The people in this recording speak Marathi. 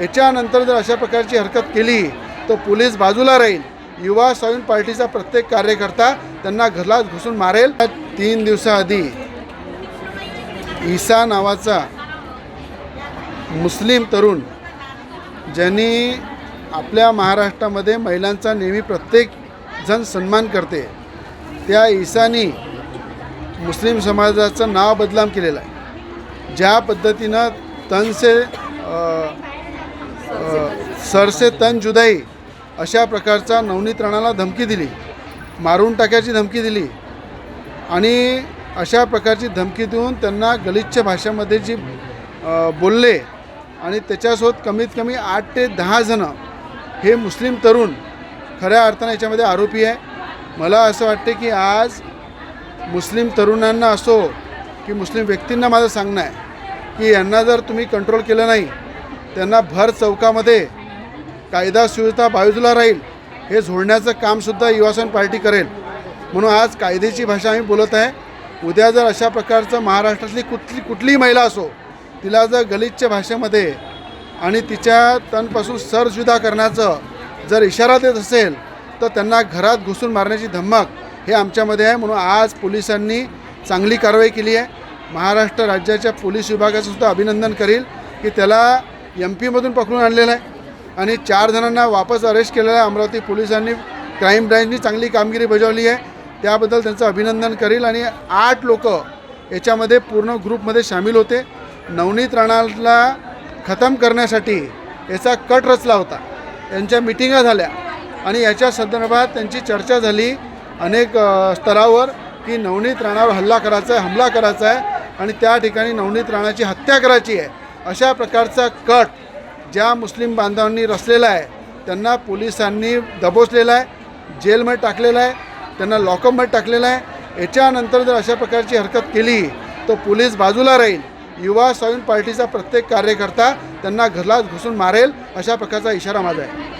याच्यानंतर जर अशा प्रकारची हरकत केली तर पोलीस बाजूला राहील. युवा स्वाभिमान पार्टीचा प्रत्येक कार्यकर्ता त्यांना घरात घुसून मारेल. तीन दिवसाआधी ईसा नावाचा मुस्लिम तरुण ज्यांनी आपल्या महाराष्ट्रामध्ये महिलांचा नेहमी प्रत्येक जण सन्मान करते त्या ईसानी मुस्लिम समाजाचं नाव बदनाम केलेलं आहे. ज्या पद्धतीनं तनसे सरसे तन जुदाई अशा प्रकारचा नवनीत राणाला धमकी दिली. मारून टाकायची धमकी दिली. आणि अशा प्रकारची धमकी देऊन त्यांना गलिच्छ भाषेमध्ये जी बोलले आणि त्याच्यासोबत कमीत कमी आठ ते दहा जणं हे मुस्लिम तरुण खऱ्या अर्थानं याच्यामध्ये आरोपी आहे. मला असं वाटते की आज मुस्लिम तरुणांना असो की मुस्लिम व्यक्तींना माझं सांगणं आहे की यांना जर तुम्ही कंट्रोल केलं नाही त्यांना भर चौकामध्ये कायदा सुव्यवस्था बाजूला राहील हे झोडण्याचं कामसुद्धा युवासन पार्टी करेल. म्हणून आज कायद्याची भाषा आम्ही बोलत आहे. उद्या जर अशा प्रकारचं महाराष्ट्रातली कुठली कुठलीही महिला असो तिला जर गलिच्छ भाषेमध्ये आणि तिच्या तनपासून सरजुदा करण्याचं जर इशारा देत असेल तर त्यांना घरात घुसून मारण्याची धमक हे आमच्यामध्ये आहे. म्हणून आज पोलिसांनी चांगली कारवाई केली आहे. महाराष्ट्र राज्याच्या पोलीस विभागाचं सुद्धा अभिनंदन करील की त्याला एम पीमधून पकडून आणलेलं आहे. आणि चार जणांना वापस अरेस्ट केलेलं आहे. अमरावती पोलिसांनी क्राईम ब्रँचनी चांगली कामगिरी बजावली आहे. त्याबद्दल त्यांचं अभिनंदन करील. आणि आठ लोक याच्यामध्ये पूर्ण ग्रुपमध्ये सामील होते. नवनीत राणाला खतम करण्यासाठी याचा कट रचला होता. यांच्या मिटिंगा झाल्या. आणि याच्या संदर्भात त्यांची चर्चा झाली अनेक स्तरावर की नवनीत राणावर हल्ला करायचा आहे हमला करायचा आहे. आणि त्या ठिकाणी नवनीत राणाची हत्या करायची आहे. अशा प्रकारचा कट ज्या मुस्लिम बांधवांनी रचलेला आहे त्यांना पोलिसांनी दबोचलेला आहे जेलमध्ये टाकलेला आहे त्यांना लॉकअपमध्ये टाकलेला आहे. याच्यानंतर जर अशा प्रकारची हरकत केली तर पोलीस बाजूला राहील युवा स्वाभिमान पार्टीचा प्रत्येक कार्यकर्ता त्यांना घरात घुसून मारेल अशा प्रकारचा इशारा माझा आहे.